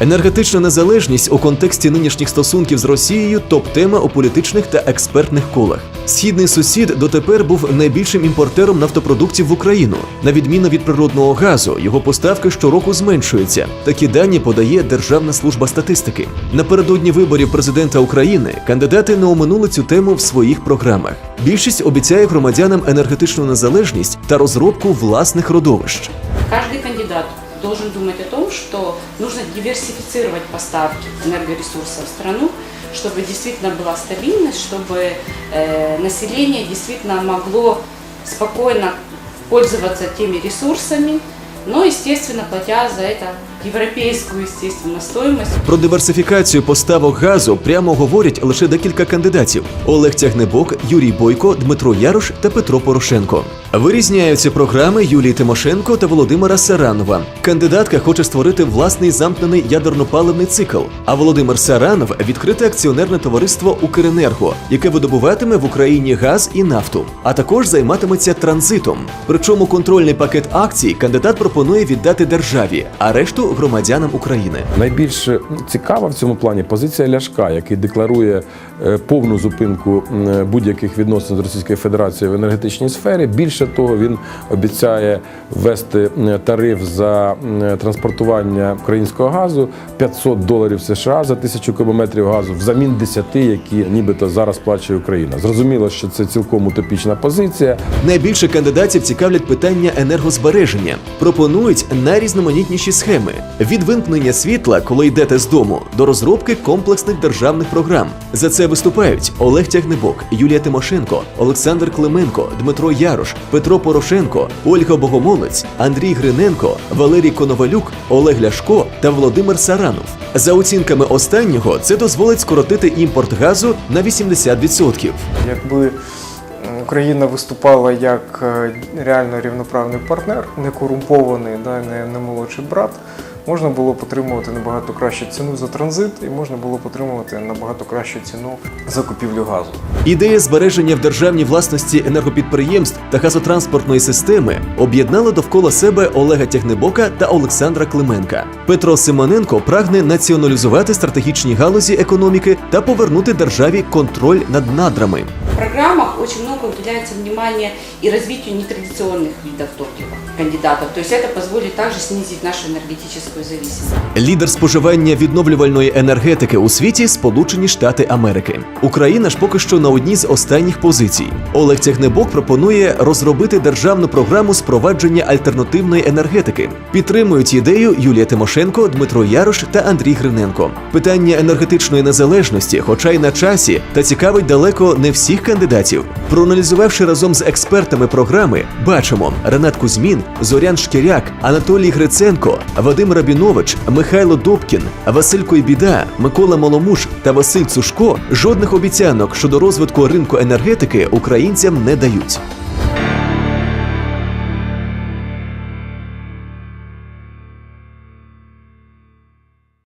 Енергетична незалежність у контексті нинішніх стосунків з Росією топ-тема у політичних та експертних колах. Східний сусід дотепер був найбільшим імпортером нафтопродуктів в Україну. На відміну від природного газу, його поставки щороку зменшуються. Такі дані подає Державна служба статистики. Напередодні виборів президента України кандидати не оминули цю тему в своїх програмах. Більшість обіцяє громадянам енергетичну незалежність та розробку власних родовищ. Каждый кандидат должен думать о том, что нужно диверсифицировать поставки энергоресурсов в страну, чтобы действительно была стабильность, чтобы э, население действительно могло спокойно пользоваться теми ресурсами, но, естественно, платя за это европейскую, естественно, стоимость. Про диверсифікацію поставок газу прямо говорять лише декілька кандидатів: Олег Тягнебок, Юрій Бойко, Дмитро Ярош та Петро Порошенко. Вирізняються програми Юлії Тимошенко та Володимира Саранова. Кандидатка хоче створити власний замкнений ядерно-паливний цикл. А Володимир Саранов відкрите акціонерне товариство Укренерго, яке видобуватиме в Україні газ і нафту, а також займатиметься транзитом. Причому контрольний пакет акцій кандидат пропонує віддати державі, а решту громадянам України. Найбільш цікава в цьому плані позиція Ляшка, який декларує е, повну зупинку будь-яких відносин з Російською Федерацією в енергетичній сфері. Більше того, він обіцяє ввести тариф за транспортування українського газу 500 доларів США за тисячу кубометрів газу взамін 10, які нібито зараз сплачує Україна. Зрозуміло, що це цілком утопічна позиція. Найбільше кандидатів цікавлять питання енергозбереження. Пропонують найрізноманітніші схеми від вимкнення світла, коли йдете з дому, до розробки комплексних державних програм. За це виступають Олег Тягнебок, Юлія Тимошенко, Олександр Клименко, Дмитро Ярош, Петро Порошенко, Ольга Богомолець, Андрій Гриненко, Валерій Коновалюк, Олег Ляшко та Володимир Саранов. За оцінками останнього, це дозволить скоротити імпорт газу на 80%. Якби Україна виступала як е, реально рівноправний партнер, не корумпований, да, не, не молодший брат, можна було б отримувати набагато кращу ціну за транзит і можна було б отримувати набагато кращу ціну за купівлю газу. Ідея збереження в державній власності енергопідприємств та газотранспортної системи об'єднала довкола себе Олега Тягнебока та Олександра Клименка. Петро Симоненко прагне націоналізувати стратегічні галузі економіки та повернути державі контроль над надрами. В программах очень много уделяется внимания и развитию нетрадиционных видов топлива кандидатов. То есть это позволит также снизить нашу энергетическую зависимость. Лідер споживання відновлювальної енергетики у світі Сполучені Штати Америки. Україна ж поки що на одній з останніх позицій. Олег Тягнебок пропонує розробити державну програму спровадження альтернативної енергетики. Підтримують ідею Юлія Тимошенко, Дмитро Ярош та Андрій Гриненко. Питання енергетичної незалежності, хоча й на часі, та цікавить далеко не всіх кандидатів. Проаналізувавши разом з експертами програми, бачимо Ренат Кузьмін, Зорян Шкіряк, Анатолій Гриценко, Вадим Рабінович, Михайло Добкін, Василь Койбіда, Микола Моломуш та Василь Цушко жодних обіцянок щодо розвитку ринку енергетики українцям не дають.